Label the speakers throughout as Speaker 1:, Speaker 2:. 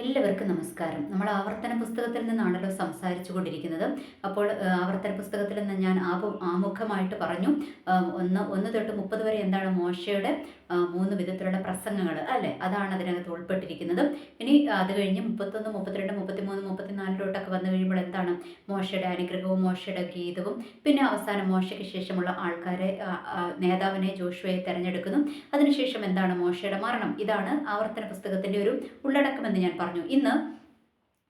Speaker 1: എല്ലാവർക്കും നമസ്കാരം. നമ്മൾ ആവർത്തന പുസ്തകത്തിൽ നിന്നാണല്ലോ സംസാരിച്ചു കൊണ്ടിരിക്കുന്നത്. അപ്പോൾ ആവർത്തന പുസ്തകത്തിൽ നിന്ന് ഞാൻ ആപ ആമുഖമായിട്ട് പറഞ്ഞു. ഒന്ന് ഒന്ന് തൊട്ട് മുപ്പത് വരെ എന്താണ് മോശയുടെ മൂന്ന് വിധത്തിലുള്ള പ്രസംഗങ്ങൾ അല്ലേ? അതാണ് അതിനകത്ത് ഉൾപ്പെട്ടിരിക്കുന്നത്. ഇനി അത് കഴിഞ്ഞ് മുപ്പത്തൊന്ന് മുപ്പത്തിരണ്ട് മുപ്പത്തിമൂന്ന് മുപ്പത്തിനാലിലോട്ടൊക്കെ വന്നു കഴിയുമ്പോൾ എന്താണ് മോശയുടെ അനുഗ്രഹവും മോശയുടെ ഗീതവും. പിന്നെ അവസാനം മോശയ്ക്ക് ശേഷമുള്ള ആൾക്കാരെ നേതാവിനെ ജോഷുവയെ തിരഞ്ഞെടുക്കുന്നു. അതിനുശേഷം എന്താണ് മോശയുടെ മരണം? ഇതാണ് ആവർത്തന പുസ്തകത്തിന്റെ ഒരു ഉള്ളടക്കമെന്ന് ഞാൻ പറഞ്ഞു. ഇന്ന്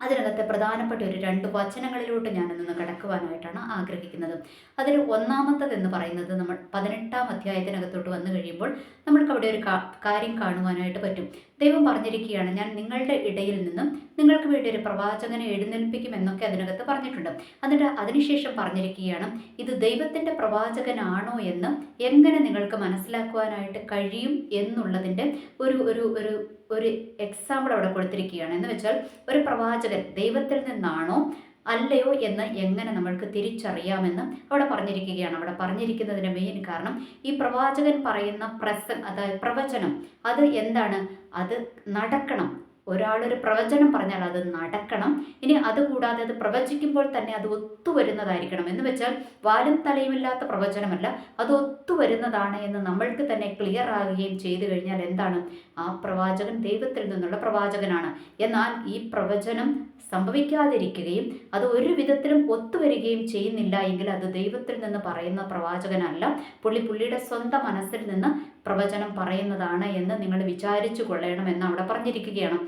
Speaker 1: അതിനകത്തെ പ്രധാനപ്പെട്ട ഒരു രണ്ട് വചനങ്ങളിലോട്ട് ഞാനൊന്ന് കടക്കുവാനായിട്ടാണ് ആഗ്രഹിക്കുന്നത്. അതിൽ ഒന്നാമത്തത് എന്ന് പറയുന്നത് നമ്മൾ പതിനെട്ടാം അധ്യായത്തിനകത്തോട്ട് വന്നു കഴിയുമ്പോൾ നമ്മൾക്ക് അവിടെ ഒരു കാര്യം കാണുവാനായിട്ട് പറ്റും. ദൈവം പറഞ്ഞിരിക്കുകയാണ് ഞാൻ നിങ്ങളുടെ ഇടയിൽ നിന്നും നിങ്ങൾക്ക് വേണ്ടി ഒരു പ്രവാചകനെ എഴുന്നേൽപ്പിക്കും എന്നൊക്കെ അതിനകത്ത് പറഞ്ഞിട്ടുണ്ട്. എന്നിട്ട് അതിനുശേഷം പറഞ്ഞിരിക്കുകയാണ് ഇത് ദൈവത്തിന്റെ പ്രവാചകനാണോ എന്ന് എങ്ങനെ നിങ്ങൾക്ക് മനസ്സിലാക്കുവാനായിട്ട് കഴിയും എന്നുള്ളതിന്റെ ഒരു ഒരു ഒരു ഒരു എക്സാമ്പിൾ അവിടെ കൊടുത്തിരിക്കുകയാണ്. എന്ന് വെച്ചാൽ ഒരു പ്രവാചകൻ ദൈവത്തിൽ നിന്നാണോ അല്ലയോ എന്ന് എങ്ങനെ നമ്മൾക്ക് തിരിച്ചറിയാമെന്ന് അവിടെ പറഞ്ഞിരിക്കുകയാണ്. അവിടെ പറഞ്ഞിരിക്കുന്നതിന് മെയിൻ കാരണം ഈ പ്രവാചകൻ പറയുന്ന പ്രസ അതായത് പ്രവചനം അത് എന്താണ്? അത് നടക്കണം. ഒരാളൊരു പ്രവചനം പറഞ്ഞാൽ അത് നടക്കണം. ഇനി അതുകൂടാതെ അത് പ്രവചിക്കുമ്പോൾ തന്നെ അത് ഒത്തുവരുന്നതായിരിക്കണം. എന്ന് വെച്ചാൽ വാലും തലയുമില്ലാത്ത പ്രവചനമല്ല അത് ഒത്തുവരുന്നതാണ് എന്ന് നമ്മൾക്ക് തന്നെ ക്ലിയർ ആകുകയും ചെയ്തു കഴിഞ്ഞാൽ എന്താണ്? ആ പ്രവാചകൻ ദൈവത്തിൽ നിന്നുള്ള പ്രവാചകനാണ്. എന്നാൽ ഈ പ്രവചനം സംഭവിക്കാതിരിക്കുകയും അത് ഒരു വിധത്തിലും ഒത്തുവരികയും ചെയ്യുന്നില്ല എങ്കിൽ അത് ദൈവത്തിൽ നിന്ന് പറയുന്ന പ്രവാചകനല്ല. പുള്ളി പുള്ളിയുടെ സ്വന്തം മനസ്സിൽ നിന്ന് പ്രവചനം പറയുന്നതാണ് എന്ന് നിങ്ങൾ വിചാരിച്ചു കൊള്ളണം എന്ന് അവിടെ പറഞ്ഞിരിക്കുകയാണ്.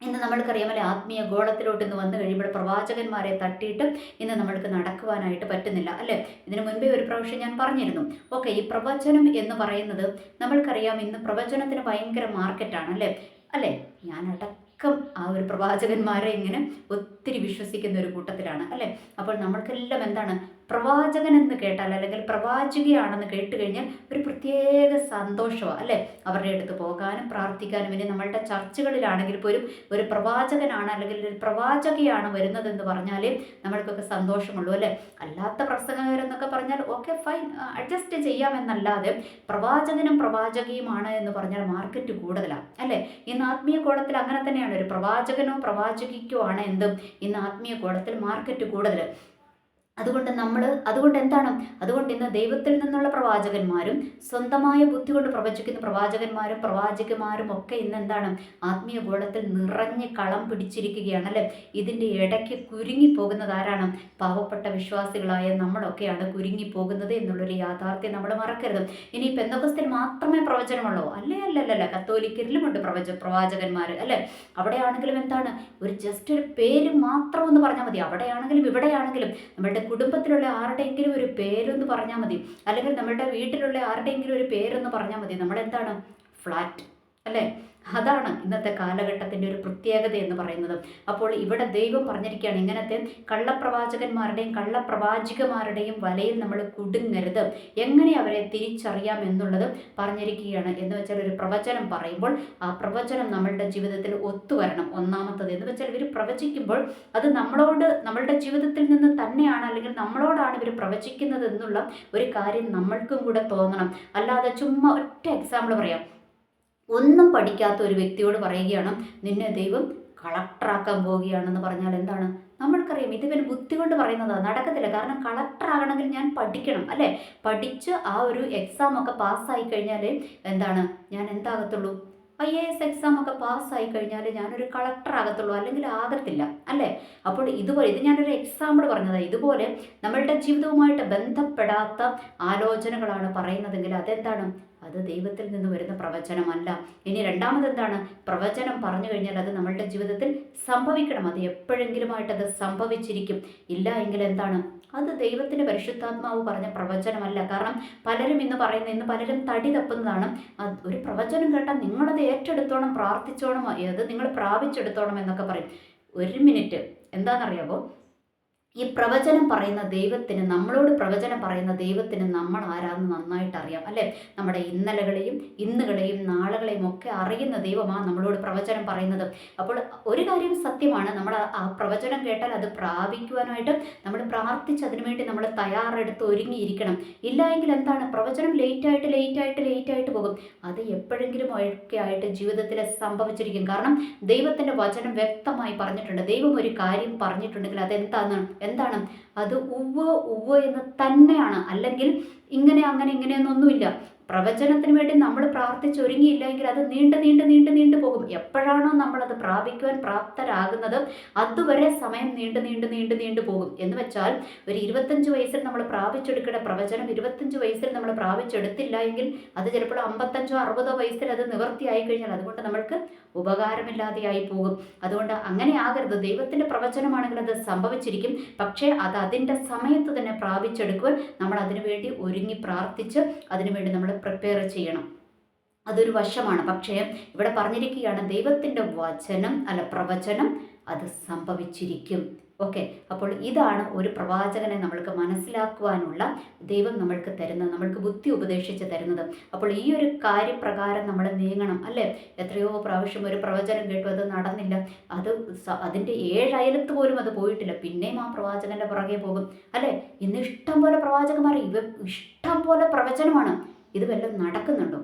Speaker 1: ഇന്ന് നമ്മൾക്കറിയാമല്ലേ ആത്മീയ ഗോളത്തിലോട്ട് ഇന്ന് വന്നു കഴിയുമ്പോൾ പ്രവാചകന്മാരെ തട്ടിയിട്ട് ഇന്ന് നമ്മൾക്ക് നടക്കുവാനായിട്ട് പറ്റുന്നില്ല അല്ലേ? ഇതിനു മുൻപേ ഒരു പ്രാവശ്യം ഞാൻ പറഞ്ഞിരുന്നു. ഓക്കെ ഈ പ്രവചനം എന്ന് പറയുന്നത് നമ്മൾക്കറിയാം ഇന്ന് പ്രവചനത്തിന് ഭയങ്കര മാർക്കറ്റാണ് അല്ലേ? അല്ലേ ഞാൻ അടക്കം ആ ഒരു പ്രവാചകന്മാരെ ഇങ്ങനെ ഒത്തിരി വിശ്വസിക്കുന്ന ഒരു കൂട്ടത്തിലാണ് അല്ലേ? അപ്പോൾ നമ്മൾക്കെല്ലാം എന്താണ്? പ്രവാചകൻ എന്ന് കേട്ടാൽ അല്ലെങ്കിൽ പ്രവാചികയാണെന്ന് കേട്ട് കഴിഞ്ഞാൽ ഒരു പ്രത്യേക സന്തോഷമാണ് അല്ലേ? അവരുടെ അടുത്ത് പോകാനും പ്രാർത്ഥിക്കാനും. ഇനി നമ്മളുടെ ചർച്ചകളിലാണെങ്കിൽ പോലും ഒരു പ്രവാചകനാണ് അല്ലെങ്കിൽ ഒരു പ്രവാചകയാണ് വരുന്നതെന്ന് പറഞ്ഞാൽ നമ്മൾക്കൊക്കെ സന്തോഷമുള്ളൂ അല്ലേ? അല്ലാത്ത പ്രസംഗകരെന്നൊക്കെ പറഞ്ഞാൽ ഓക്കെ ഫൈൻ അഡ്ജസ്റ്റ് ചെയ്യാമെന്നല്ലാതെ പ്രവാചകനും പ്രവാചകിയുമാണ് എന്ന് പറഞ്ഞാൽ മാർക്കറ്റ് കൂടുതലാണ് അല്ലേ? ഇന്ന് ആത്മീയ കോടത്തിൽ അങ്ങനെ തന്നെയാണ്. ഒരു പ്രവാചകനോ പ്രവാചകിക്കോ ആണ് എന്തും ഇന്ന് ആത്മീയ കോടത്തിൽ മാർക്കറ്റ് കൂടുതൽ അതുകൊണ്ട് നമ്മൾ അതുകൊണ്ട് എന്താണ്? അതുകൊണ്ട് ഇന്ന് ദൈവത്തിൽ നിന്നുള്ള പ്രവാചകന്മാരും സ്വന്തമായ ബുദ്ധി കൊണ്ട് പ്രവചിക്കുന്ന പ്രവാചകന്മാരും പ്രവാചകന്മാരും ഒക്കെ ഇന്ന് എന്താണ്? ആത്മീയ ഗോളത്തിൽ നിറഞ്ഞ് കളം പിടിച്ചിരിക്കുകയാണ് അല്ലേ? ഇതിന്റെ ഇടയ്ക്ക് കുരുങ്ങി പോകുന്നത് ആരാണ്? പാവപ്പെട്ട വിശ്വാസികളായ നമ്മളൊക്കെയാണ് കുരുങ്ങി പോകുന്നത് എന്നുള്ളൊരു യാഥാർത്ഥ്യം നമ്മൾ മറക്കരുത്. ഇനി പെന്തകസ്തിൽ മാത്രമേ പ്രവചനമുള്ളൂ? അല്ലേ അല്ല അല്ല കത്തോലിക്കരിലുമുണ്ട് പ്രവച പ്രവാചകന്മാർ അല്ലേ? അവിടെയാണെങ്കിലും എന്താണ്? ഒരു ജസ്റ്റ് ഒരു പേര് മാത്രം എന്ന് പറഞ്ഞാൽ മതി. അവിടെയാണെങ്കിലും ഇവിടെയാണെങ്കിലും നമ്മളുടെ കുടുംബത്തിലുള്ള ആരുടെയെങ്കിലും ഒരു പേരൊന്ന് പറഞ്ഞാൽ മതി. അല്ലെങ്കിൽ നമ്മുടെ വീട്ടിലുള്ള ആരുടെയെങ്കിലും ഒരു പേരൊന്ന് പറഞ്ഞാൽ മതി. നമ്മളെന്താണ്? ഫ്ലാറ്റ്. അല്ലേ? അതാണ് ഇന്നത്തെ കാലഘട്ടത്തിന്റെ ഒരു പ്രത്യേകത എന്ന് പറയുന്നത്. അപ്പോൾ ഇവിടെ ദൈവം പറഞ്ഞിരിക്കുകയാണ് ഇങ്ങനത്തെ കള്ളപ്രവാചകന്മാരുടെയും കള്ളപ്രവാചികമാരുടെയും വലയിൽ നമ്മൾ കുടുങ്ങരുത്. എങ്ങനെ അവരെ തിരിച്ചറിയാം എന്നുള്ളത് പറഞ്ഞിരിക്കുകയാണ്. എന്ന് വെച്ചാൽ ഒരു പ്രവചനം പറയുമ്പോൾ ആ പ്രവചനം നമ്മളുടെ ജീവിതത്തിൽ ഒത്തുവരണം. ഒന്നാമത്തത് എന്ന് വെച്ചാൽ ഇവർ പ്രവചിക്കുമ്പോൾ അത് നമ്മളോട് നമ്മളുടെ ജീവിതത്തിൽ നിന്ന് തന്നെയാണ് അല്ലെങ്കിൽ നമ്മളോടാണ് ഇവർ പ്രവചിക്കുന്നത് എന്നുള്ള ഒരു കാര്യം നമ്മൾക്കും കൂടെ തോന്നണം. അല്ലാതെ ചുമ്മാ ഒറ്റ എക്സാമ്പിൾ പറയാം. ഒന്നും പഠിക്കാത്ത ഒരു വ്യക്തിയോട് പറയുകയാണ് നിന്നെ ദൈവം കളക്ടറാക്കാൻ പോവുകയാണെന്ന് പറഞ്ഞാൽ എന്താണ്? നമ്മൾക്കറിയാം ഇത് പിന്നെ ബുദ്ധി കൊണ്ട് പറയുന്നതാണ് നടക്കത്തില്ല. കാരണം കളക്ടറാകണമെങ്കിൽ ഞാൻ പഠിക്കണം അല്ലേ? പഠിച്ച് ആ ഒരു എക്സാം ഒക്കെ പാസ്സായി കഴിഞ്ഞാൽ എന്താണ്? ഞാൻ എന്താകത്തുള്ളൂ? ഐ എ എസ് എക്സാം ഒക്കെ പാസ്സായി കഴിഞ്ഞാൽ ഞാനൊരു കളക്ടർ ആകത്തുള്ളൂ അല്ലെങ്കിൽ ആകത്തില്ല അല്ലേ? അപ്പോൾ ഇതുപോലെ ഇത് ഞാനൊരു എക്സാമ്പിൾ പറഞ്ഞതാണ് ഇതുപോലെ നമ്മളുടെ ജീവിതവുമായിട്ട് ബന്ധപ്പെടാത്ത ആലോചനകളാണ് പറയുന്നതെങ്കിൽ അതെന്താണ്? അത് ദൈവത്തിൽ നിന്ന് വരുന്ന പ്രവചനമല്ല. ഇനി രണ്ടാമത് എന്താണ് പ്രവചനം പറഞ്ഞു കഴിഞ്ഞാൽ അത് നമ്മളുടെ ജീവിതത്തിൽ സംഭവിക്കണം. അത് എപ്പോഴെങ്കിലുമായിട്ട് അത് സംഭവിച്ചിരിക്കും. ഇല്ല എങ്കിൽ എന്താണ്? അത് ദൈവത്തിന്റെ പരിശുദ്ധാത്മാവ് പറഞ്ഞ പ്രവചനമല്ല. കാരണം പലരും ഇന്ന് പറയുന്ന ഇന്ന് പലരും തടി തപ്പുന്നതാണ്. ഒരു പ്രവചനം കേട്ടാൽ നിങ്ങളത് ഏറ്റെടുത്തോണം പ്രാർത്ഥിച്ചോണം അത് നിങ്ങൾ പ്രാപിച്ചെടുത്തോണം എന്നൊക്കെ പറയും. ഒരു മിനിറ്റ്. എന്താണെന്നറിയാമോ ഈ പ്രവചനം പറയുന്ന ദൈവത്തിന് നമ്മളോട് പ്രവചനം പറയുന്ന ദൈവത്തിന് നമ്മൾ ആരാന്ന് നന്നായിട്ട് അറിയാം അല്ലേ? നമ്മുടെ ഇന്നലകളെയും ഇന്നുകളെയും നാളുകളെയും ഒക്കെ അറിയുന്ന ദൈവമാണ് നമ്മളോട് പ്രവചനം പറയുന്നത്. അപ്പോൾ ഒരു കാര്യം സത്യമാണ് നമ്മൾ ആ പ്രവചനം കേട്ടാൽ അത് പ്രാപിക്കുവാനായിട്ട് നമ്മൾ പ്രാർത്ഥിച്ച് അതിനുവേണ്ടി നമ്മൾ തയ്യാറെടുത്ത് ഒരുങ്ങിയിരിക്കണം. ഇല്ല എങ്കിൽ എന്താണ്? പ്രവചനം ലേറ്റായിട്ട് ലേറ്റായിട്ട് ലേറ്റായിട്ട് പോകും. അത് എപ്പോഴെങ്കിലും ഒക്കെ ആയിട്ട് ജീവിതത്തിൽ സംഭവിച്ചിരിക്കും. കാരണം ദൈവത്തിന്റെ വചനം വ്യക്തമായി പറഞ്ഞിട്ടുണ്ട്. ദൈവം ഒരു കാര്യം പറഞ്ഞിട്ടുണ്ടെങ്കിൽ അതെന്താണ് എന്താണ്? അത് ഉവ്വ് ഉവ്വ് എന്ന് തന്നെയാണ്. അല്ലെങ്കിൽ ഇങ്ങനെ അങ്ങനെ ഇങ്ങനെയൊന്നൊന്നുമില്ല പ്രവചനത്തിന് വേണ്ടി നമ്മൾ പ്രാർത്ഥിച്ചൊരുങ്ങിയില്ലെങ്കിൽ അത് നീണ്ട് നീണ്ട് നീണ്ട് നീണ്ടു പോകും. എപ്പോഴാണോ നമ്മളത് പ്രാപിക്കുവാൻ പ്രാപ്തരാകുന്നത് അതുവരെ സമയം നീണ്ട് നീണ്ട് നീണ്ട് നീണ്ടു പോകും. എന്ന് വെച്ചാൽ ഒരു ഇരുപത്തഞ്ച് വയസ്സിൽ നമ്മൾ പ്രാപിച്ചെടുക്കേണ്ട പ്രവചനം ഇരുപത്തഞ്ച് വയസ്സിൽ നമ്മൾ പ്രാപിച്ചെടുത്തില്ല എങ്കിൽ അത് ചിലപ്പോൾ അമ്പത്തഞ്ചോ അറുപതോ വയസ്സിൽ അത് നിവർത്തിയായി കഴിഞ്ഞാൽ അതുകൊണ്ട് നമ്മൾക്ക് ഉപകാരമില്ലാതെയായി പോകും. അതുകൊണ്ട് അങ്ങനെ ആകരുത്. ദൈവത്തിന്റെ പ്രവചനമാണെങ്കിൽ അത് സംഭവിച്ചിരിക്കും. പക്ഷേ അത് അതിന്റെ സമയത്ത് തന്നെ പ്രാപിച്ചെടുക്കുവാൻ നമ്മൾ അതിനുവേണ്ടി ഒരുങ്ങി പ്രാർത്ഥിച്ച് അതിനുവേണ്ടി നമ്മൾ പ്രിപ്പയർ ചെയ്യണം. അതൊരു വശമാണ്. പക്ഷേ ഇവിടെ പറഞ്ഞിരിക്കുകയാണ് ദൈവത്തിന്റെ വചനം അല്ല പ്രവചനം അത് സംഭവിച്ചിരിക്കും. ഓക്കെ അപ്പോൾ ഇതാണ് ഒരു പ്രവാചകനെ നമ്മൾക്ക് മനസ്സിലാക്കുവാനുള്ള ദൈവം നമ്മൾക്ക് തരുന്നത് നമ്മൾക്ക് ബുദ്ധി ഉപദേശിച്ച് തരുന്നത്. അപ്പോൾ ഈ ഒരു കാര്യപ്രകാരം നമ്മൾ നീങ്ങണം അല്ലേ? എത്രയോ പ്രാവശ്യം ഒരു പ്രവചനം കേട്ടു അത് നടന്നില്ല. അത് അതിന്റെ ഏഴയലത്ത് പോലും അത് പോയിട്ടില്ല. പിന്നെയും ആ പ്രവാചകന്റെ പുറകെ പോകും അല്ലേ? ഇന്ന് ഇഷ്ടം പോലെ പ്രവാചകന്മാർ ഇവ ഇഷ്ടം പോലെ പ്രവചനമാണ്. ഇത് വല്ലതും നടക്കുന്നുണ്ടോ?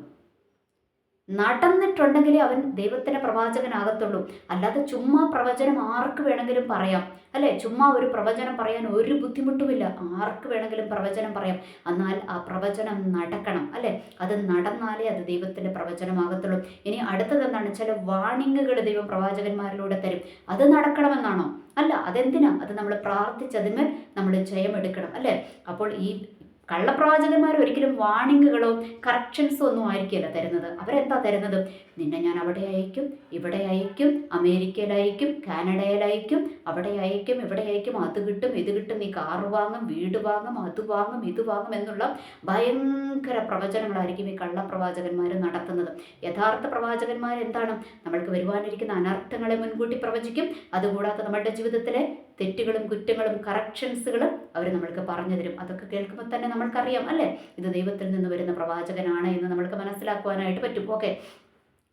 Speaker 1: നടന്നിട്ടുണ്ടെങ്കിലേ അവൻ ദൈവത്തിന്റെ പ്രവാചകനാകത്തുള്ളൂ. അല്ലാതെ ചുമ്മാ പ്രവചനം ആർക്ക് വേണമെങ്കിലും പറയാം. അല്ലേ? ചുമ്മാ ഒരു പ്രവചനം പറയാൻ ഒരു ബുദ്ധിമുട്ടുമില്ല. ആർക്ക് വേണമെങ്കിലും പ്രവചനം പറയാം. എന്നാൽ ആ പ്രവചനം നടക്കണം അല്ലേ? അത് നടന്നാലേ അത് ദൈവത്തിന്റെ പ്രവചനമാകത്തുള്ളൂ. ഇനി അടുത്തത് എന്താണ്? ചില വാണിങ്ങുകൾ ദൈവം പ്രവാചകന്മാരിലൂടെ തരും. അത് നടക്കണമെന്നാണോ? അല്ല അതെന്തിനാ? അത് നമ്മൾ പ്രാർത്ഥിച്ചതിന് നമ്മൾ ജയമെടുക്കണം അല്ലേ? അപ്പോൾ ഈ കള്ളപ്രവാചകന്മാർ ഒരിക്കലും വാണിങ്ങുകളോ കറക്ഷൻസോ ഒന്നും ആയിരിക്കില്ല തരുന്നത് അവരെന്താ തരുന്നത്? നിന്നെ ഞാൻ അവിടെ അയക്കും ഇവിടെ അയക്കും അമേരിക്കയിലയക്കും കാനഡയിലയക്കും അവിടെ അയക്കും ഇവിടെ അയക്കും അത് കിട്ടും ഇത് കിട്ടും നീ കാറ് വാങ്ങും വീട് വാങ്ങും അത് വാങ്ങും ഇത് വാങ്ങും എന്നുള്ള ഭയങ്കര പ്രവചനങ്ങളായിരിക്കും ഈ കള്ളപ്രവാചകന്മാർ നടത്തുന്നത്. യഥാർത്ഥ പ്രവാചകന്മാർ എന്താണ് നമ്മൾക്ക് വരുവാനിരിക്കുന്ന അനർത്ഥങ്ങളെ മുൻകൂട്ടി പ്രവചിക്കും. അതുകൂടാതെ നമ്മുടെ ജീവിതത്തിലെ തെറ്റുകളും കുറ്റങ്ങളും കറക്ഷൻസുകളും അവർ നമ്മൾക്ക് പറഞ്ഞു തരും. അതൊക്കെ കേൾക്കുമ്പോൾ തന്നെ നമ്മൾക്കറിയാം അല്ലേ? ഇത് ദൈവത്തിൽ നിന്ന് വരുന്ന പ്രവാചകനാണ് എന്ന് നമ്മൾക്ക് മനസ്സിലാക്കുവാനായിട്ട് പറ്റും. ഓക്കെ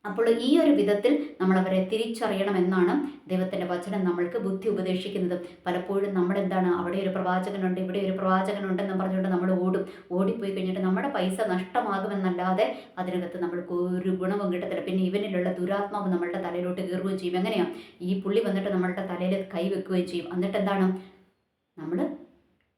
Speaker 1: അപ്പോൾ ഈ ഒരു വിധത്തിൽ നമ്മൾ അവരെ തിരിച്ചറിയണമെന്നാണ് ദൈവത്തിന്റെ വചനം നമ്മൾക്ക് ബുദ്ധി ഉപദേശിക്കുന്നത്. പലപ്പോഴും നമ്മളെന്താണ് അവിടെ ഒരു പ്രവാചകനുണ്ട് ഇവിടെ ഒരു പ്രവാചകനുണ്ടെന്ന് പറഞ്ഞുകൊണ്ട് നമ്മൾ ഓടും. ഓടിപ്പോയി കഴിഞ്ഞിട്ട് നമ്മുടെ പൈസ നഷ്ടമാകുമെന്നല്ലാതെ അതിനകത്ത് നമ്മൾക്ക് ഒരു ഗുണവും കിട്ടത്തില്ല. പിന്നെ ഇവനിലുള്ള ദുരാത്മാവ് നമ്മളുടെ തലയിലോട്ട് കയറുകയും ചെയ്യും. എങ്ങനെയാണ് ഈ പുള്ളി വന്നിട്ട് നമ്മളുടെ തലയിൽ കൈവെക്കുകയും ചെയ്യും. എന്നിട്ട് എന്താണ് നമ്മൾ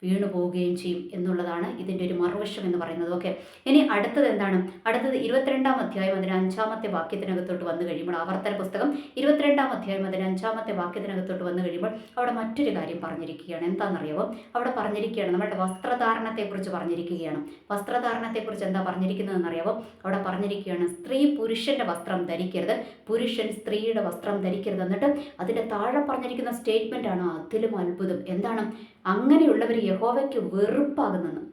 Speaker 1: വീണു പോവുകയും ചെയ്യും എന്നുള്ളതാണ് ഇതിന്റെ ഒരു മറുവശം എന്ന് പറയുന്നത്. ഓക്കെ ഇനി അടുത്തത് എന്താണ്? അടുത്തത് ഇരുപത്തിരണ്ടാം അധ്യായം അതിന് അഞ്ചാമത്തെ വാക്യത്തിനകത്തോട്ട് വന്നു കഴിയുമ്പോൾ ആവർത്തന പുസ്തകം ഇരുപത്തിരണ്ടാം അധ്യായം അതിന് അഞ്ചാമത്തെ വാക്യത്തിനകത്തോട്ട് വന്നു കഴിയുമ്പോൾ അവിടെ മറ്റൊരു കാര്യം പറഞ്ഞിരിക്കുകയാണ്. എന്താണെന്നറിയാമോ അവിടെ പറഞ്ഞിരിക്കുകയാണ് നമ്മളുടെ വസ്ത്രധാരണത്തെക്കുറിച്ച് പറഞ്ഞിരിക്കുകയാണ്. വസ്ത്രധാരണത്തെക്കുറിച്ച് എന്താ പറഞ്ഞിരിക്കുന്നതെന്നറിയാമോ അവിടെ പറഞ്ഞിരിക്കുകയാണ് സ്ത്രീ പുരുഷന്റെ വസ്ത്രം ധരിക്കരുത് പുരുഷൻ സ്ത്രീയുടെ വസ്ത്രം ധരിക്കരുത്. എന്നിട്ട് അതിന്റെ താഴെ പറഞ്ഞിരിക്കുന്ന സ്റ്റേറ്റ്മെന്റ് ആണ്? അതിലും അത്ഭുതം. എന്താണ്? അങ്ങനെയുള്ളവർ യഹോവയ്ക്ക് വെറുപ്പാകുന്നെന്ന്.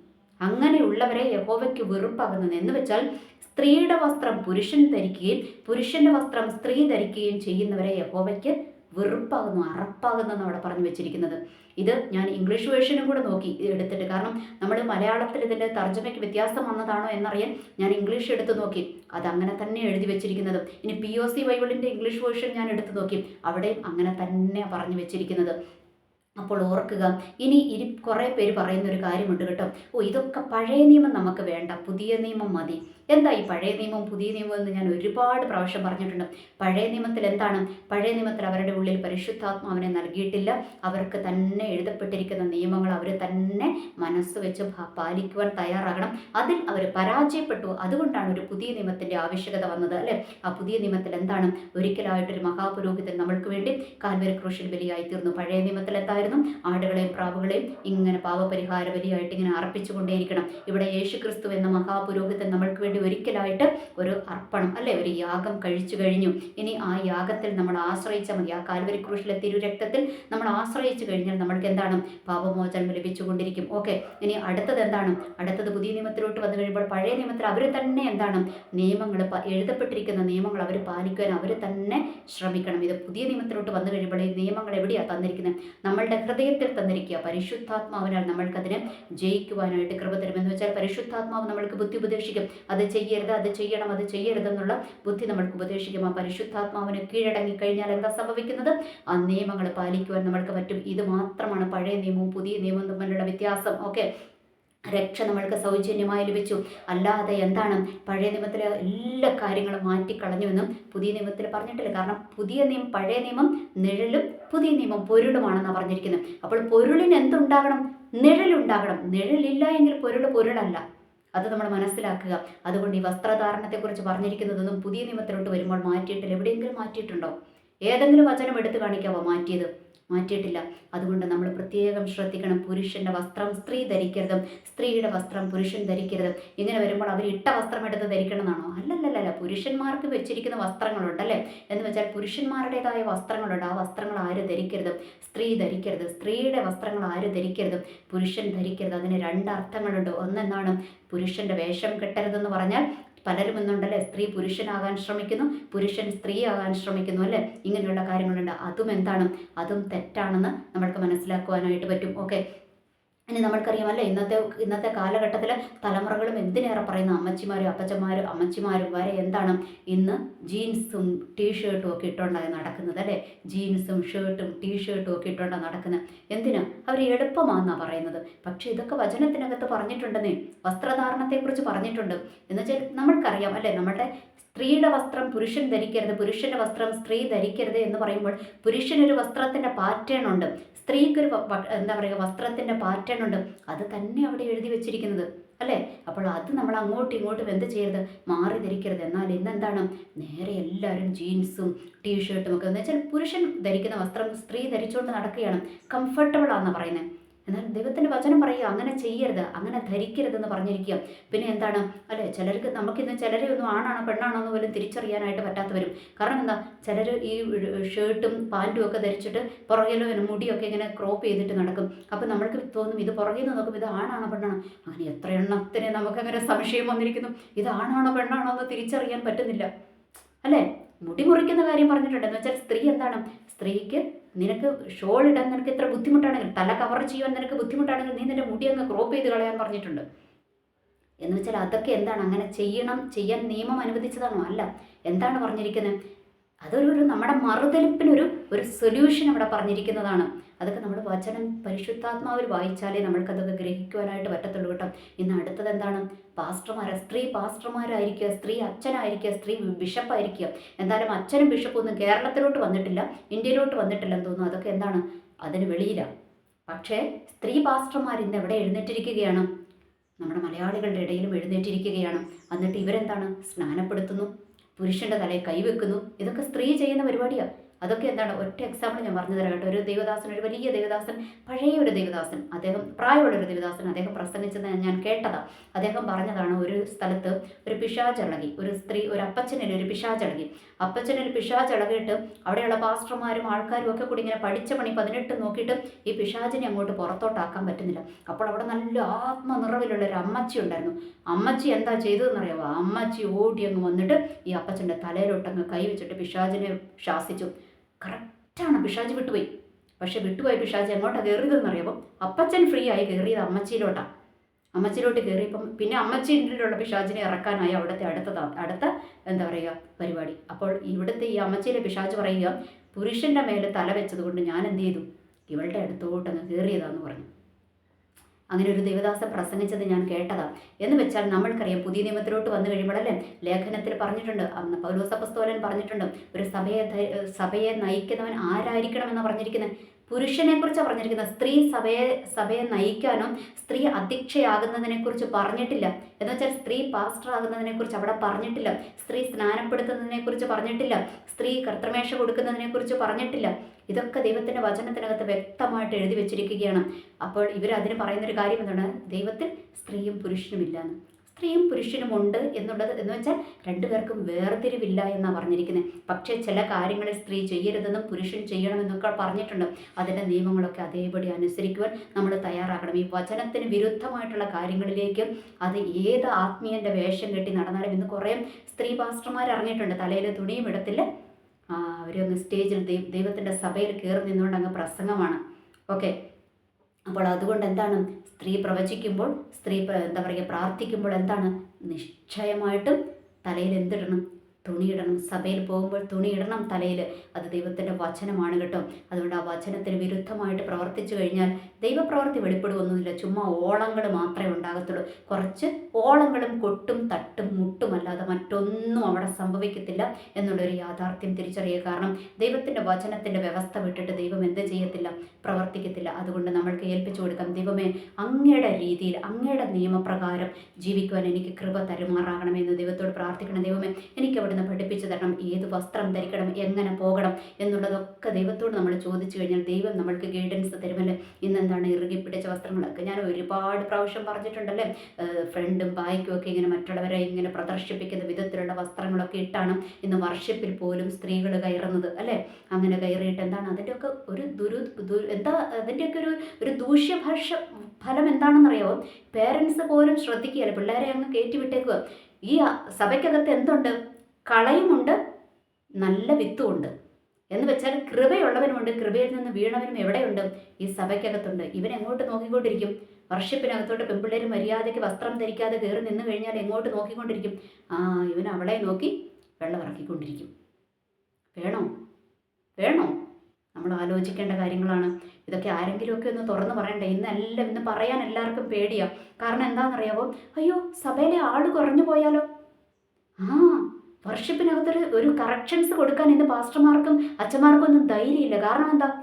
Speaker 1: അങ്ങനെയുള്ളവരെ യഹോവയ്ക്ക് വെറുപ്പാകുന്നെന്ന്. എന്ന് വെച്ചാൽ സ്ത്രീയുടെ വസ്ത്രം പുരുഷൻ ധരിക്കുകയും പുരുഷന്റെ വസ്ത്രം സ്ത്രീ ധരിക്കുകയും ചെയ്യുന്നവരെ യഹോവയ്ക്ക് വെറുപ്പാകുന്നു അറപ്പാകുന്നു അവിടെ പറഞ്ഞു വെച്ചിരിക്കുന്നത്. ഇത് ഞാൻ ഇംഗ്ലീഷ് വേർഷനും കൂടെ നോക്കി എടുത്തിട്ട്. കാരണം നമ്മൾ മലയാളത്തിൽ ഇതിന്റെ തർജമയ്ക്ക് വ്യത്യാസം വന്നതാണോ എന്നറിയാൻ ഞാൻ ഇംഗ്ലീഷ് എടുത്തു നോക്കി. അത് അങ്ങനെ തന്നെ എഴുതി വെച്ചിരിക്കുന്നത്. ഇനി പി ഒ സി ബൈബിളിന്റെ ഇംഗ്ലീഷ് വേർഷൻ ഞാൻ എടുത്തു നോക്കി. അവിടെയും അങ്ങനെ തന്നെ പറഞ്ഞു വെച്ചിരിക്കുന്നത്. അപ്പോൾ ഓർക്കുക ഇനി ഇനി കുറേ പേര് പറയുന്ന ഒരു കാര്യമുണ്ട് കേട്ടോ. ഓ ഇതൊക്കെ പഴയ നിയമം നമുക്ക് വേണ്ട പുതിയ നിയമം മതി. എന്താ ഈ പഴയ നിയമവും പുതിയ നിയമവും എന്ന് ഞാൻ ഒരുപാട് പ്രാവശ്യം പറഞ്ഞിട്ടുണ്ട്. പഴയ നിയമത്തിൽ എന്താണ്? പഴയ നിയമത്തിൽ അവരുടെ ഉള്ളിൽ പരിശുദ്ധാത്മാവിനെ നൽകിയിട്ടില്ല. അവർക്ക് തന്നെ എഴുതപ്പെട്ടിരിക്കുന്ന നിയമങ്ങൾ അവർ തന്നെ മനസ്സ് വെച്ച് പാലിക്കുവാൻ തയ്യാറാകണം. അതിൽ അവർ പരാജയപ്പെട്ടു. അതുകൊണ്ടാണ് ഒരു പുതിയ നിയമത്തിന്റെ ആവശ്യകത വന്നത് അല്ലേ? ആ പുതിയ നിയമത്തിൽ എന്താണ്? ഒരിക്കലായിട്ടൊരു മഹാപുരോഹിതൻ നമ്മൾക്ക് വേണ്ടി കാൽവരി ക്രൂശിൽ ബലിയായി തീർന്നു. പഴയ നിയമത്തിൽ എന്തായിരുന്നു ആടുകളെയും പ്രാവുകളെയും ഇങ്ങനെ പാവപരിഹാര ബലിയായിട്ട് ഇങ്ങനെ അർപ്പിച്ചുകൊണ്ടേയിരിക്കണം. ഇവിടെ യേശു ക്രിസ്തു എന്ന മഹാപുരോഹിതൻ നമ്മൾക്ക് വേണ്ടി ഒരിക്കലായിട്ട് ഒരു അർപ്പണം അല്ലെ? ഒരു യാഗം കഴിച്ചു കഴിഞ്ഞു. ഇനി ആ യാഗത്തിൽ നമ്മൾ ആശ്രയിച്ചാൽ മതി. ആ കാൽവരി ക്രൂശിലെ തിരുരക്തത്തിൽ നമ്മൾ ആശ്രയിച്ചു കഴിഞ്ഞാൽ നമ്മൾക്ക് എന്താണ്? പാപമോചനം ലഭിച്ചുകൊണ്ടിരിക്കും. ഓക്കെ ഇനി അടുത്തത് എന്താണ്? അടുത്തത് പുതിയ നിയമത്തിലോട്ട് വന്നു കഴിയുമ്പോൾ പഴയ നിയമത്തിൽ അവർ തന്നെ എന്താണ്? നിയമങ്ങൾ എഴുതപ്പെട്ടിരിക്കുന്ന നിയമങ്ങൾ അവർ പാലിക്കുവാൻ അവർ തന്നെ ശ്രമിക്കണം. ഇത് പുതിയ നിയമത്തിലോട്ട് വന്നു കഴിയുമ്പോൾ ഈ നിയമങ്ങൾ എവിടെയാണ് തന്നിരിക്കുന്നത്? നമ്മളുടെ നമ്മളുടെ ഹൃദയത്തിൽ തന്നിരിക്കുക. പരിശുദ്ധാത്മാവിനാൽ നമ്മൾക്കതിനെ ജയിക്കുവാനായിട്ട് കൃപ തരുമെന്ന് വെച്ചാൽ പരിശുദ്ധാത്മാവ് നമ്മൾക്ക് ബുദ്ധി ഉപദേശിക്കും. അത് ചെയ്യരുത് അത് ചെയ്യണം അത് ചെയ്യരുതെന്നുള്ള ബുദ്ധി നമ്മൾക്ക് ഉപദേശിക്കും. ആ പരിശുദ്ധാത്മാവിന് കീഴടങ്ങി കഴിഞ്ഞാൽ എന്താ സംഭവിക്കുന്നത്? ആ നിയമങ്ങൾ പാലിക്കുവാൻ നമ്മൾക്ക് പറ്റും. ഇത് മാത്രമാണ് പഴയ നിയമവും പുതിയ നിയമവും തമ്മിലുള്ള വ്യത്യാസം. ഓക്കെ? രക്ഷ നമ്മൾക്ക് സൗജന്യമായി ലഭിച്ചു. അല്ലാതെ എന്താണ്? പഴയ നിയമത്തിലെ എല്ലാ കാര്യങ്ങളും മാറ്റിക്കളഞ്ഞുവെന്നും പുതിയ നിയമത്തിൽ പറഞ്ഞിട്ടില്ല. കാരണം പുതിയ നിയമം പഴയ നിയമം നിഴലും പുതിയ നിയമം പൊരുളുമാണെന്നാണ് പറഞ്ഞിരിക്കുന്നത്. അപ്പോൾ പൊരുളിന് എന്തുണ്ടാകണം? നിഴലുണ്ടാകണം. നിഴലില്ല എങ്കിൽ പൊരുൾ പൊരുളല്ല. അത് നമ്മൾ മനസ്സിലാക്കുക. അതുകൊണ്ട് ഈ വസ്ത്രധാരണത്തെക്കുറിച്ച് പറഞ്ഞിരിക്കുന്നതൊന്നും പുതിയ നിയമത്തിലോട്ട് വരുമ്പോൾ മാറ്റിയിട്ടില്ല. എവിടെയെങ്കിലും മാറ്റിയിട്ടുണ്ടോ? ഏതെങ്കിലും വചനം എടുത്തു കാണിക്കാവോ മാറ്റിയത്? മാറ്റിയിട്ടില്ല. അതുകൊണ്ട് നമ്മൾ പ്രത്യേകം ശ്രദ്ധിക്കണം. പുരുഷന്റെ വസ്ത്രം സ്ത്രീ ധരിക്കരുതും. സ്ത്രീയുടെ വസ്ത്രം പുരുഷൻ ധരിക്കരുത്. ഇങ്ങനെ വരുമ്പോൾ അവർ ഇട്ട വസ്ത്രം എടുത്ത് ധരിക്കണം എന്നാണോ അല്ലല്ലല്ല പുരുഷന്മാർക്ക് വെച്ചിരിക്കുന്ന വസ്ത്രങ്ങളുണ്ട് അല്ലേ എന്ന് വെച്ചാൽ പുരുഷന്മാരുടേതായ വസ്ത്രങ്ങളുണ്ട്. ആ വസ്ത്രങ്ങൾ ആര് ധരിക്കരുത്? സ്ത്രീ ധരിക്കരുത്. സ്ത്രീയുടെ വസ്ത്രങ്ങൾ ആര് ധരിക്കരുത്? പുരുഷൻ ധരിക്കരുത്. അതിന് രണ്ട് അർത്ഥങ്ങളുണ്ട്. ഒന്നെന്നാണ് പുരുഷന്റെ വേഷം കെട്ടരുതെന്ന് പറഞ്ഞാൽ പലരും എന്നുണ്ടല്ലേ സ്ത്രീ പുരുഷനാകാൻ ശ്രമിക്കുന്നു പുരുഷൻ സ്ത്രീ ആകാൻ ശ്രമിക്കുന്നു അല്ലേ? ഇങ്ങനെയുള്ള കാര്യങ്ങളുണ്ട്. അതും എന്താണ്? അതും തെറ്റാണെന്ന് നമ്മൾക്ക് മനസ്സിലാക്കുവാനായിട്ട് പറ്റും. ഓക്കെ ഇനി നമ്മൾക്കറിയാമല്ലോ ഇന്നത്തെ ഇന്നത്തെ കാലഘട്ടത്തിൽ തലമുറകളും എന്തിനേറെ പറയുന്ന? അമ്മച്ചിമാരും അപ്പച്ചന്മാരും അമ്മച്ചിമാരും വരെ എന്താണ് ഇന്ന് ജീൻസും ടീഷർട്ടും ഒക്കെ ഇട്ടുകൊണ്ടാണ് നടക്കുന്നത് അല്ലേ? ജീൻസും ഷർട്ടും ടീഷർട്ടും ഒക്കെ ഇട്ടുകൊണ്ടാണ് നടക്കുന്നത്. എന്തിനാ? അവർ എളുപ്പമാണെന്നാണ് പറയുന്നത്. പക്ഷേ ഇതൊക്കെ വചനത്തിനകത്ത് പറഞ്ഞിട്ടുണ്ടെന്നേ വസ്ത്രധാരണത്തെക്കുറിച്ച് പറഞ്ഞിട്ടുണ്ട്. എന്നുവെച്ചാൽ നമ്മൾക്കറിയാം അല്ലേ? നമ്മുടെ സ്ത്രീയുടെ വസ്ത്രം പുരുഷൻ ധരിക്കരുത് പുരുഷന്റെ വസ്ത്രം സ്ത്രീ ധരിക്കരുത് എന്ന് പറയുമ്പോൾ പുരുഷനൊരു വസ്ത്രത്തിന്റെ പാറ്റേൺ ഉണ്ട്. സ്ത്രീക്കൊരു എന്താ പറയുക വസ്ത്രത്തിന്റെ പാറ്റേൺ ഉണ്ട് അത് തന്നെ അവിടെ എഴുതി വെച്ചിരിക്കുന്നത്. അല്ലേ? അപ്പോൾ അത് നമ്മൾ അങ്ങോട്ടും ഇങ്ങോട്ടും എന്ത് ചെയ്യരുത്? മാറി ധരിക്കരുത്. എന്നാൽ ഇന്നെന്താണ് നേരെ എല്ലാവരും ജീൻസും ടീഷർട്ടും ഒക്കെ എന്ന് വെച്ചാൽ പുരുഷൻ ധരിക്കുന്ന വസ്ത്രം സ്ത്രീ ധരിച്ചുകൊണ്ട് നടക്കുകയാണ്. കംഫർട്ടബിൾ ആണെന്ന് പറയുന്നത് എന്നാൽ ദൈവത്തിന്റെ വചനം പറയുക അങ്ങനെ ചെയ്യരുത് അങ്ങനെ ധരിക്കരുതെന്ന് പറഞ്ഞിരിക്കുക. പിന്നെ എന്താണ്? അല്ലേ ചിലർക്ക് നമുക്കിന്ന് ചിലരെ ഒന്നും ആണാണോ പെണ്ണാണോ എന്ന് പോലും തിരിച്ചറിയാനായിട്ട് പറ്റാത്തവരും കാരണം എന്താ? ചിലർ ഈ ഷർട്ടും പാന്റും ഒക്കെ ധരിച്ചിട്ട് പുറകിലോ മുടിയൊക്കെ ഇങ്ങനെ ക്രോപ്പ് ചെയ്തിട്ട് നടക്കും. അപ്പം നമ്മൾക്ക് തോന്നും ഇത് പുറകിൽ നിന്ന് നോക്കും ഇത് ആണാണോ പെണ്ണാണോ? അങ്ങനെ എത്ര എണ്ണത്തിന് നമുക്കങ്ങനെ സംശയം വന്നിരിക്കുന്നു. ഇത് ആണാണോ പെണ്ണാണോ എന്ന് തിരിച്ചറിയാൻ പറ്റുന്നില്ല. അല്ലേ? മുടി മുറിക്കുന്ന കാര്യം പറഞ്ഞിട്ടുണ്ട് എന്ന് വെച്ചാൽ സ്ത്രീ എന്താണ്? സ്ത്രീക്ക് നിനക്ക് ഷോൾ ഇടാൻ നിനക്ക് എത്ര ബുദ്ധിമുട്ടാണെങ്കിൽ തല കവർ ചെയ്യാൻ നിനക്ക് ബുദ്ധിമുട്ടാണെങ്കിൽ നീ നിന്റെ മുടി അങ്ങ് ക്രോപ്പ് ചെയ്ത് കളയാൻ പറഞ്ഞിട്ടുണ്ട്. എന്ന് വെച്ചാൽ അതൊക്കെ എന്താണ്? അങ്ങനെ ചെയ്യണം ചെയ്യാൻ നിയമം അനുവദിച്ചതാണോ? അല്ല. എന്താണ് പറഞ്ഞിരിക്കുന്നത് അതൊരു നമ്മുടെ മറുതലിപ്പിനൊരു ഒരു സൊല്യൂഷൻ അവിടെ പറഞ്ഞിരിക്കുന്നതാണ്. അതൊക്കെ നമ്മൾ വചനം പരിശുദ്ധാത്മാവിൽ വായിച്ചാലേ നമ്മൾക്കതൊക്കെ ഗ്രഹിക്കുവാനായിട്ട് പറ്റത്തുള്ളൂ കേട്ടോ. ഇന്ന് അടുത്തത് എന്താണ്? പാസ്റ്റർമാർ സ്ത്രീ പാസ്റ്റർമാരായിരിക്കുക സ്ത്രീ അച്ഛനായിരിക്കുക സ്ത്രീ ബിഷപ്പായിരിക്കുക. എന്തായാലും അച്ഛനും ബിഷപ്പും ഒന്നും കേരളത്തിലോട്ട് വന്നിട്ടില്ല ഇന്ത്യയിലോട്ട് വന്നിട്ടില്ല എന്ന് തോന്നുന്നു. അതൊക്കെ എന്താണ്? അതിന് വെളിയിലാണ് പക്ഷേ സ്ത്രീ പാസ്റ്റർമാർ ഇന്ന് എവിടെ എഴുന്നേറ്റിരിക്കുകയാണ്? നമ്മുടെ മലയാളികളുടെ ഇടയിലും എഴുന്നേറ്റിരിക്കുകയാണ്. എന്നിട്ട് ഇവരെന്താണ്? സ്നാനപ്പെടുത്തുന്നു പുരുഷന്റെ തലയിൽ കൈവെക്കുന്നു. ഇതൊക്കെ സ്ത്രീ ചെയ്യുന്ന പരിപാടിയാണ് അതൊക്കെ എന്താണ്? ഒറ്റ എക്സാമ്പിൾ ഞാൻ പറഞ്ഞു തരാം കേട്ടോ. ഒരു ദേവദാസൻ ഒരു വലിയ ദേവദാസൻ പഴയ ഒരു ദേവദാസൻ. അദ്ദേഹം പ്രായമുള്ള ഒരു ദേവദാസൻ. അദ്ദേഹം പ്രസംഗിച്ചത് ഞാൻ കേട്ടതാണ് അദ്ദേഹം പറഞ്ഞതാണ് ഒരു സ്ഥലത്ത് ഒരു പിശാചളകി ഒരു സ്ത്രീ ഒരു അപ്പച്ചനിൽ ഒരു പിശാചളകി അപ്പച്ചനിൽ പിശാചളകിയിട്ട് അവിടെയുള്ള പാസ്റ്റർമാരും ആൾക്കാരും ഒക്കെ കൂടി ഇങ്ങനെ പഠിച്ച പണി പതിനെട്ട് നോക്കിയിട്ട് ഈ പിശാചിനെ അങ്ങോട്ട് പുറത്തോട്ടാക്കാൻ പറ്റുന്നില്ല. അപ്പോൾ അവിടെ നല്ല ആത്മനിറവിലുള്ള ഒരു അമ്മച്ചി ഉണ്ടായിരുന്നു. അമ്മച്ചി എന്താ ചെയ്തതെന്നറിയാമോ അമ്മച്ചി ഓടി അങ്ങ് വന്നിട്ട് ഈ അപ്പച്ചന്റെ തലയിലോട്ടങ്ങ് കൈ വെച്ചിട്ട് പിശാചിനെ ശാസിച്ചു. കറക്റ്റാണ്. പിശാജ് വിട്ടുപോയി. പക്ഷെ വിട്ടുപോയ പിശാജ് എങ്ങോട്ടാണ് കയറിയതെന്ന് അറിയാമോ അപ്പച്ചൻ ഫ്രീ ആയി കയറിയത് അമ്മച്ചിയിലോട്ടാണ് അമ്മച്ചിയിലോട്ട് കയറിയപ്പം പിന്നെ അമ്മച്ചിയിലുള്ള പിശാചിനെ ഇറക്കാനായി അവിടുത്തെ അടുത്ത അടുത്ത എന്താ പറയുക പരിപാടി. അപ്പോൾ ഇവിടുത്തെ ഈ അമ്മച്ചിയിലെ പിശാജ് പറയുക പുരുഷന്റെ മേലെ തല വെച്ചതുകൊണ്ട് ഞാൻ എന്ത് ചെയ്തു? ഇവളുടെ അടുത്തോട്ടങ്ങ് കയറിയതാന്ന് പറഞ്ഞു. അങ്ങനെ ഒരു ദേവദാസൻ പ്രസംഗിച്ചത് ഞാൻ കേട്ടതാ. എന്ന് വെച്ചാൽ നമ്മൾക്കറിയാം പുതിയ നിയമത്തിലോട്ട് വന്നു കഴിയുമ്പോഴല്ലേ ലേഖനത്തിൽ പറഞ്ഞിട്ടുണ്ട് അന്ന് പൗലോസപ്പസ്തോലൻ പറഞ്ഞിട്ടുണ്ട് ഒരു സഭയെ സഭയെ നയിക്കുന്നവൻ ആരായിരിക്കണം എന്ന് പറഞ്ഞിരിക്കുന്നത് പുരുഷനെ കുറിച്ച് പറഞ്ഞിരിക്കുന്നത് സ്ത്രീ സഭയെ സഭയെ നയിക്കാനോ സ്ത്രീ അധ്യക്ഷയാകുന്നതിനെ കുറിച്ച് പറഞ്ഞിട്ടില്ല. എന്ന് വെച്ചാൽ സ്ത്രീ പാസ്റ്റർ ആകുന്നതിനെ കുറിച്ച് അവിടെ പറഞ്ഞിട്ടില്ല. സ്ത്രീ സ്നാനപ്പെടുത്തുന്നതിനെ കുറിച്ച് പറഞ്ഞിട്ടില്ല. സ്ത്രീ കർത്തമേഷ കൊടുക്കുന്നതിനെ കുറിച്ച് പറഞ്ഞിട്ടില്ല. ഇതൊക്കെ ദൈവത്തിന്റെ വചനത്തിനകത്ത് വ്യക്തമായിട്ട് എഴുതി വെച്ചിരിക്കുകയാണ്. അപ്പോൾ ഇവർ അതിന് പറയുന്നൊരു കാര്യം എന്താണ്? ദൈവത്തിൽ സ്ത്രീയും പുരുഷനും ഇല്ലാന്ന് സ്ത്രീയും പുരുഷനും ഉണ്ട് എന്നുള്ളത് എന്ന് വെച്ചാൽ രണ്ടുപേർക്കും വേർതിരിവില്ല എന്നാണ് പറഞ്ഞിരിക്കുന്നത്. പക്ഷേ ചില കാര്യങ്ങൾ സ്ത്രീ ചെയ്യരുതെന്നും പുരുഷൻ ചെയ്യണമെന്നൊക്കെ പറഞ്ഞിട്ടുണ്ട്. അതിന്റെ നിയമങ്ങളൊക്കെ അതേപടി അനുസരിക്കുവാൻ നമ്മൾ തയ്യാറാക്കണം ഈ വചനത്തിന് വിരുദ്ധമായിട്ടുള്ള കാര്യങ്ങളിലേക്ക് അത് ഏത് ആത്മീയന്റെ വേഷം കെട്ടി നടന്നാലും ഇന്ന് കുറേ സ്ത്രീ പാസ്റ്റർമാർ ഇറങ്ങിയിട്ടുണ്ട് തലയിൽ തുണിയും ഇടത്തില്ല ഒന്ന് സ്റ്റേജിൽ ദൈവത്തിന്റെ സഭയിൽ കയറി നിന്നുകൊണ്ട് അങ്ങ് പ്രസംഗമാണ്. ഓക്കെ. അപ്പോൾ അതുകൊണ്ട് എന്താണ്? സ്ത്രീ പ്രവചിക്കുമ്പോൾ സ്ത്രീ എന്താ പറയുക പ്രാർത്ഥിക്കുമ്പോൾ എന്താണ്? നിശ്ചയമായിട്ടും തലയിൽ എന്തിടണം? തുണിയിടണം. സഭയിൽ പോകുമ്പോൾ തുണിയിടണം തലയിൽ. അത് ദൈവത്തിന്റെ വചനമാണ് കേട്ടോ. അതുകൊണ്ട് ആ വചനത്തിന് വിരുദ്ധമായിട്ട് പ്രവർത്തിച്ചു കഴിഞ്ഞാൽ ദൈവപ്രവർത്തി വെളിപ്പെടുവൊന്നുമില്ല. ചുമ്മാ ഓളങ്ങൾ മാത്രമേ ഉണ്ടാകത്തുള്ളൂ. കുറച്ച് ഓളങ്ങളും കൊട്ടും തട്ടും മുട്ടും അല്ലാതെ മറ്റൊന്നും അവിടെ സംഭവിക്കത്തില്ല എന്നുള്ളൊരു യാഥാർത്ഥ്യം തിരിച്ചറിയുക കാരണം ദൈവത്തിന്റെ വചനത്തിന്റെ വ്യവസ്ഥ വിട്ടിട്ട് ദൈവം എന്ത് ചെയ്യത്തില്ല? പ്രവർത്തിക്കത്തില്ല. അതുകൊണ്ട് നമ്മൾക്ക് ഏൽപ്പിച്ചു കൊടുക്കാം. ദൈവമേ അങ്ങയുടെ രീതിയിൽ അങ്ങയുടെ നിയമപ്രകാരം ജീവിക്കുവാൻ എനിക്ക് കൃപ തരുമാറാകണമെന്ന് ദൈവത്തോട് പ്രാർത്ഥിക്കണം. ദൈവമേ എനിക്ക് അവിടുന്ന് പഠിപ്പിച്ചു തരണം. ഏത് വസ്ത്രം ധരിക്കണം? എങ്ങനെ പോകണം? എന്നുള്ളതൊക്കെ ദൈവത്തോട് നമ്മൾ ചോദിച്ചു കഴിഞ്ഞാൽ ദൈവം നമ്മൾക്ക് ഗൈഡൻസ് തരുമല്ലേ. ഇന്നെന്താണ് ഇറുകി പിടിച്ച വസ്ത്രങ്ങളൊക്കെ? ഞാൻ ഒരുപാട് പ്രാവശ്യം പറഞ്ഞിട്ടുണ്ടല്ലേ? ഫ്രണ്ടും ബായ്ക്കും ഒക്കെ ഇങ്ങനെ മറ്റുള്ളവരെ ഇങ്ങനെ പ്രദർശിപ്പിക്കുന്ന വിധത്തിലുള്ള വസ്ത്രങ്ങളൊക്കെ ഇട്ടാണ് ഇന്ന് വർഷിപ്പിൽ പോലും സ്ത്രീകൾ കയറുന്നത് അല്ലേ? അങ്ങനെ കയറിയിട്ട് എന്താണ്? അതിന്റെയൊക്കെ ഒരു ദുരു എന്താ അതിന്റെയൊക്കെ ഒരു ഒരു ദൂഷ്യഭാഷ ഫലം എന്താണെന്നറിയാമോ പേരൻസ് പോലും ശ്രദ്ധിക്കുകയല്ല. പിള്ളേരെ അങ്ങ് കയറ്റി വിട്ടേക്കുക ഈ സഭയ്ക്കകത്ത് എന്തുണ്ട്? കളയുമുണ്ട് നല്ല വിത്തുമുണ്ട്. എന്ന് വെച്ചാൽ കൃപയുള്ളവനുമുണ്ട് കൃപയിൽ നിന്ന് വീണവനും എവിടെയുണ്ട്? ഈ സഭയ്ക്കകത്തുണ്ട്. ഇവൻ എങ്ങോട്ട് നോക്കിക്കൊണ്ടിരിക്കും? വർഷപ്പിനകത്തോട്ട് പെൺപിള്ളേർ മര്യാദയ്ക്ക് വസ്ത്രം ധരിക്കാതെ കയറി നിന്ന് കഴിഞ്ഞാൽ എങ്ങോട്ട് നോക്കിക്കൊണ്ടിരിക്കും? ആ ഇവൻ അവളെ നോക്കി വെള്ളം ഇറക്കിക്കൊണ്ടിരിക്കും വേണോ? വേണോ? നമ്മൾ ആലോചിക്കേണ്ട കാര്യങ്ങളാണ്. ഇതൊക്കെ ആരെങ്കിലുമൊക്കെ ഒന്ന് തുറന്ന് പറയണ്ടേ? ഇന്നെല്ലാം ഇന്ന് പറയാൻ എല്ലാവർക്കും പേടിയാണ് കാരണം എന്താണെന്നറിയാവോ? അയ്യോ സഭയിലെ ആൾ കുറഞ്ഞു പോയാലോ? ആ വർഷിപ്പിനകത്തൊരു ഒരു കറക്ഷൻസ് കൊടുക്കാൻ ഇന്ന് പാസ്റ്റർമാർക്കും അച്ഛന്മാർക്കും ഒന്നും ധൈര്യമില്ല. കാരണം എന്താ?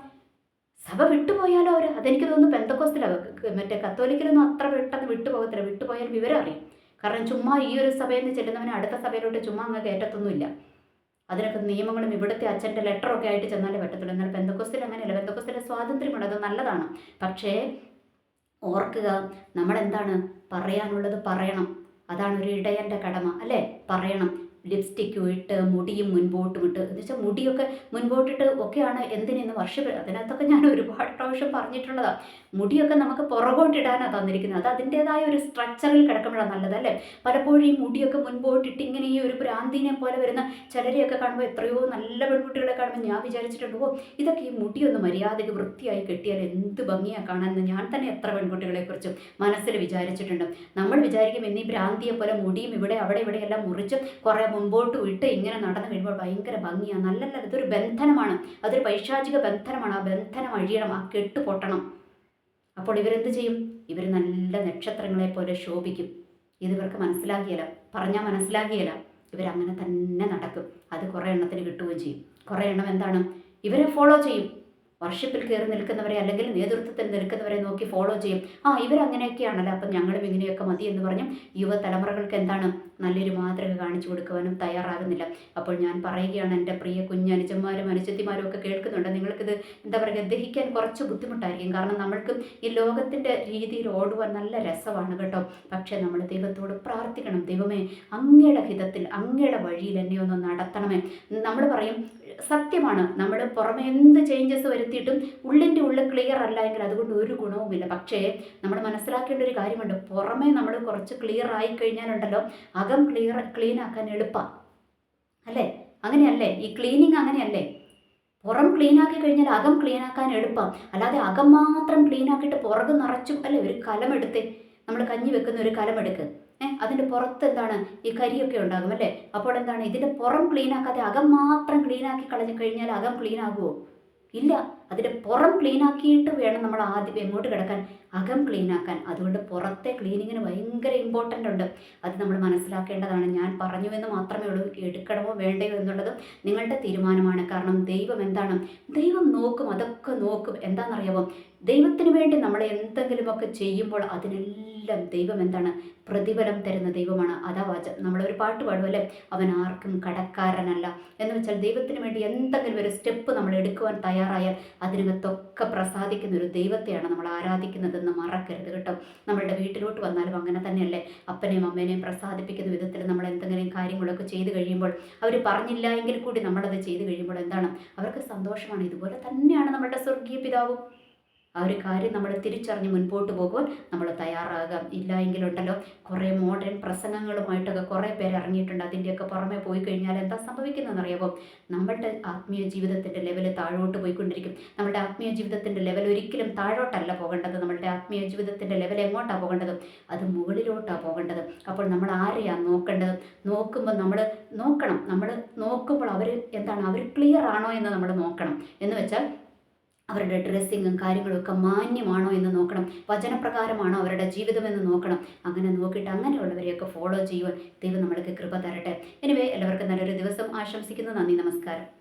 Speaker 1: സഭ വിട്ടുപോയാലോ അവർ അതെനിക്ക് തോന്നുന്നു പെന്തക്കോസ്റ്റിലാണ് മറ്റേ കത്തോലിക്കലൊന്നും അത്ര പെട്ടെന്ന് വിട്ടുപോകത്തില്ല. വിട്ടുപോയാൽ വിവരം അറിയും കാരണം ചുമ്മാ ഈ ഒരു സഭയിൽ നിന്ന് ചെല്ലുന്നവനെ അടുത്ത സഭയിലോട്ട് ചുമ്മാ അങ്ങ് കയറ്റത്തൊന്നുമില്ല. അതിനൊക്കെ നിയമങ്ങളും ഇവിടുത്തെ അച്ഛന്റെ ലെറ്ററൊക്കെ ആയിട്ട് ചെന്നാലേ പറ്റത്തുള്ളൂ. എന്നാൽ പെന്തക്കോസ്റ്റിൽ അങ്ങനെയല്ല. പെന്തക്കോസ്റ്റിലെ സ്വാതന്ത്ര്യമുണ്ട്. അത് നല്ലതാണ്. പക്ഷേ ഓർക്കുക നമ്മളെന്താണ് പറയാനുള്ളത് പറയണം. അതാണ് ഒരു ഇടയന്റെ കടമ അല്ലേ? പറയണം. ലിപ്സ്റ്റിക്കും ഇട്ട് മുടിയും മുൻപോട്ടും ഇട്ട്. എന്ന് വെച്ചാൽ മുടിയൊക്കെ മുൻപോട്ടിട്ട് ഒക്കെയാണ് എന്തിനെന്ന് വർഷം അതിനകത്തൊക്കെ ഞാൻ ഒരുപാട് പ്രാവശ്യം പറഞ്ഞിട്ടുള്ളതാണ് മുടിയൊക്കെ നമുക്ക് പുറകോട്ടിടാനാണ് തന്നിരിക്കുന്നത്. അത് അതിന്റെതായ ഒരു സ്ട്രക്ചറിൽ കിടക്കുമ്പോഴാണ് നല്ലതല്ലേ? പലപ്പോഴും ഈ മുടിയൊക്കെ മുൻപോട്ടിട്ട് ഇങ്ങനെ ഈ ഒരു ഭ്രാന്തിനെ പോലെ വരുന്ന ചിലരെയൊക്കെ കാണുമ്പോൾ എത്രയോ നല്ല പെൺകുട്ടികളെ കാണുമ്പോൾ ഞാൻ വിചാരിച്ചിട്ടുണ്ട് ഇതൊക്കെ ഈ മുടിയൊന്ന് മര്യാദയ്ക്ക് വൃത്തിയായി കെട്ടിയാൽ എന്ത് ഭംഗിയാണ് കാണാമെന്ന് ഞാൻ തന്നെ എത്ര പെൺകുട്ടികളെക്കുറിച്ചും മനസ്സിൽ വിചാരിച്ചിട്ടുണ്ട്. നമ്മൾ വിചാരിക്കും എന്നീ ഭ്രാന്തിയെ പോലെ മുടിയും ഇവിടെ അവിടെ ഇവിടെ എല്ലാം മുറിച്ച് കുറേ മുമ്പോട്ട് വിട്ട് ഇങ്ങനെ നടന്നു കഴിയുമ്പോൾ ഭയങ്കര ഭംഗിയാണ് നല്ല ഇതൊരു ബന്ധനമാണ്. അതൊരു പൈശാചിക ബന്ധനമാണ്. ആ ബന്ധനം അഴിയണം. ആ കെട്ട് പൊട്ടണം. അപ്പോൾ ഇവരെന്ത് ചെയ്യും? ഇവർ നല്ല നക്ഷത്രങ്ങളെ പോലെ ശോഭിക്കും. ഇത് ഇവർക്ക് മനസ്സിലാക്കിയല്ല. പറഞ്ഞാൽ മനസ്സിലാക്കിയല്ല. ഇവരങ്ങനെ തന്നെ നടക്കും. അത് കുറേ എണ്ണത്തിന് കിട്ടുകയും ചെയ്യും. കുറേ എണ്ണം എന്താണ്? ഇവരെ ഫോളോ ചെയ്യും. വർഷിപ്പിൽ കയറി നിൽക്കുന്നവരെ അല്ലെങ്കിൽ നേതൃത്വത്തിൽ നിൽക്കുന്നവരെ നോക്കി ഫോളോ ചെയ്യും. ആ ഇവരങ്ങനെയൊക്കെയാണല്ലോ. അപ്പം ഞങ്ങളും ഇങ്ങനെയൊക്കെ മതി എന്ന് പറഞ്ഞ് യുവതലമുറകൾക്ക് എന്താണ്? നല്ലൊരു മാതൃക കാണിച്ചു കൊടുക്കുവാനും തയ്യാറാകുന്നില്ല. അപ്പോൾ ഞാൻ പറയുകയാണ് എന്റെ പ്രിയ കുഞ്ഞനുജന്മാരും അനുജത്തിമാരും ഒക്കെ കേൾക്കുന്നുണ്ട്. നിങ്ങൾക്കിത് എന്താ പറയുക ദഹിക്കാൻ കുറച്ച് ബുദ്ധിമുട്ടായിരിക്കും. കാരണം നമ്മൾക്ക് ഈ ലോകത്തിന്റെ രീതിയിൽ ഓടുവാൻ നല്ല രസമാണ് കേട്ടോ. പക്ഷേ നമ്മൾ ദൈവത്തോട് പ്രാർത്ഥിക്കണം. ദൈവമേ അങ്ങയുടെ ഹിതത്തിൽ അങ്ങയുടെ വഴിയിൽ എന്നെ ഒന്ന് നടത്തണമേ. നമ്മൾ പറയും സത്യമാണ്. നമ്മൾ പുറമെ എന്ത് ചേഞ്ചസ് വരുത്തിയിട്ടും ഉള്ളിന്റെ ഉള്ളിൽ ക്ലിയർ അല്ല എങ്കിൽ അതുകൊണ്ട് ഒരു ഗുണവുമില്ല. പക്ഷേ നമ്മൾ മനസ്സിലാക്കേണ്ട ഒരു കാര്യമുണ്ട്. പുറമെ നമ്മൾ കുറച്ച് ക്ലിയർ ആയി കഴിഞ്ഞാലുണ്ടല്ലോ അകം ക്ലിയർ ക്ലീൻ ആക്കാൻ എളുപ്പമാണ് അല്ലേ? അങ്ങനെയല്ലേ? ഈ ക്ലീനിങ് അങ്ങനെയല്ലേ? പുറം ക്ലീൻ ആക്കി കഴിഞ്ഞാൽ അകം ക്ലീൻ ആക്കാൻ എളുപ്പം. അല്ലാതെ അകം മാത്രം ക്ലീൻ ആക്കിയിട്ട് പുറകു നിറച്ചും അല്ലേ? ഒരു കലമെടുത്ത് നമ്മൾ കഞ്ഞി വെക്കുന്ന ഒരു കലമെടുക്ക്. ഏഹ് അതിന്റെ പുറത്ത് എന്താണ് ഈ കരിയൊക്കെ ഉണ്ടാകും അല്ലേ? അപ്പോൾ എന്താണ് ഇതിന്റെ പുറം ക്ലീൻ ആക്കാതെ അകം മാത്രം ക്ലീൻ ആക്കി കളഞ്ഞു കഴിഞ്ഞാൽ അകം ക്ലീൻ ആകുമോ ഇല്ല. അതിന്റെ പുറം ക്ലീൻ ആക്കിയിട്ട് വേണം നമ്മൾ ആദ്യം എങ്ങോട്ട് കിടക്കാൻ? അകം ക്ലീൻ ആക്കാൻ. അതുകൊണ്ട് പുറത്തെ ക്ലീനിങ്ങിന് ഭയങ്കര ഇമ്പോർട്ടന്റ് ഉണ്ട്. അത് നമ്മൾ മനസ്സിലാക്കേണ്ടതാണ്. ഞാൻ പറഞ്ഞു എന്ന് മാത്രമേ ഉള്ളൂ. എടുക്കണമോ വേണ്ടയോ എന്നുള്ളത് നിങ്ങളുടെ തീരുമാനമാണ്. കാരണം ദൈവം എന്താണ്? ദൈവം നോക്കും. അതൊക്കെ നോക്കും. എന്താണെന്നറിയാമോ ദൈവത്തിന് വേണ്ടി നമ്മൾ എന്തെങ്കിലുമൊക്കെ ചെയ്യുമ്പോൾ അതിനെല്ലാം ദൈവം എന്താണ്? പ്രതിഫലം തരുന്ന ദൈവമാണ്. അതാ വാച നമ്മളൊരു പാട്ട് പാടുമല്ലേ അവൻ ആർക്കും കടക്കാരനല്ല. എന്ന് വെച്ചാൽ ദൈവത്തിന് വേണ്ടി എന്തെങ്കിലും ഒരു സ്റ്റെപ്പ് നമ്മൾ എടുക്കുവാൻ തയ്യാറായാൽ അതിനകത്തൊക്കെ പ്രസാദിക്കുന്ന ഒരു ദൈവത്തെയാണ് നമ്മൾ ആരാധിക്കുന്നതെന്ന് മറക്കരുത് കേട്ടോ. നമ്മളുടെ വീട്ടിലോട്ട് വന്നാലും അങ്ങനെ തന്നെയല്ലേ? അപ്പനെയും അമ്മേനെയും പ്രസാദിപ്പിക്കുന്ന വിധത്തിൽ നമ്മൾ എന്തെങ്കിലും കാര്യങ്ങളൊക്കെ ചെയ്തു കഴിയുമ്പോൾ അവർ പറഞ്ഞില്ല എങ്കിൽ കൂടി നമ്മളത് ചെയ്തു കഴിയുമ്പോൾ എന്താണ്? അവർക്ക് സന്തോഷമാണ്. ഇതുപോലെ തന്നെയാണ് നമ്മളുടെ സ്വർഗീയ പിതാവും. ആ ഒരു കാര്യം നമ്മൾ തിരിച്ചറിഞ്ഞ് മുൻപോട്ട് പോകുവാൻ നമ്മൾ തയ്യാറാകാം. ഇല്ല എങ്കിലുണ്ടല്ലോ കുറേ മോഡേൺ പ്രസംഗങ്ങളുമായിട്ടൊക്കെ കുറേ പേര് ഇറങ്ങിയിട്ടുണ്ട്. അതിന്റെയൊക്കെ പുറമെ പോയി കഴിഞ്ഞാൽ എന്താ സംഭവിക്കുന്നതെന്ന് അറിയാമോ നമ്മളുടെ ആത്മീയ ജീവിതത്തിന്റെ ലെവൽ താഴോട്ട് പോയിക്കൊണ്ടിരിക്കും. നമ്മുടെ ആത്മീയ ജീവിതത്തിന്റെ ലെവൽ ഒരിക്കലും താഴോട്ടല്ല പോകേണ്ടത്. നമ്മളുടെ ആത്മീയ ജീവിതത്തിന്റെ ലെവൽ എങ്ങോട്ടാണ് പോകേണ്ടത്? അത് മുകളിലോട്ടാണ് പോകേണ്ടത്. അപ്പോൾ നമ്മൾ ആരെയാണ് നോക്കേണ്ടത്? നോക്കുമ്പോൾ നമ്മൾ നോക്കണം. നമ്മൾ നോക്കുമ്പോൾ അവർ എന്താണ്? അവർ ക്ലിയർ ആണോ എന്ന് നമ്മൾ നോക്കണം. എന്ന് വെച്ചാൽ അവരുടെ ഡ്രസ്സിങ്ങും കാര്യങ്ങളും ഒക്കെ മാന്യമാണോ എന്ന് നോക്കണം. വചനപ്രകാരമാണോ അവരുടെ ജീവിതമെന്ന് നോക്കണം. അങ്ങനെ നോക്കിയിട്ട് അങ്ങനെയുള്ളവരെയൊക്കെ ഫോളോ ചെയ്യുവാൻ ദൈവം നമ്മൾക്ക് കൃപ തരട്ടെ. എനിവേ എല്ലാവർക്കും നല്ലൊരു ദിവസം ആശംസിക്കുന്നു. നന്ദി നമസ്കാരം.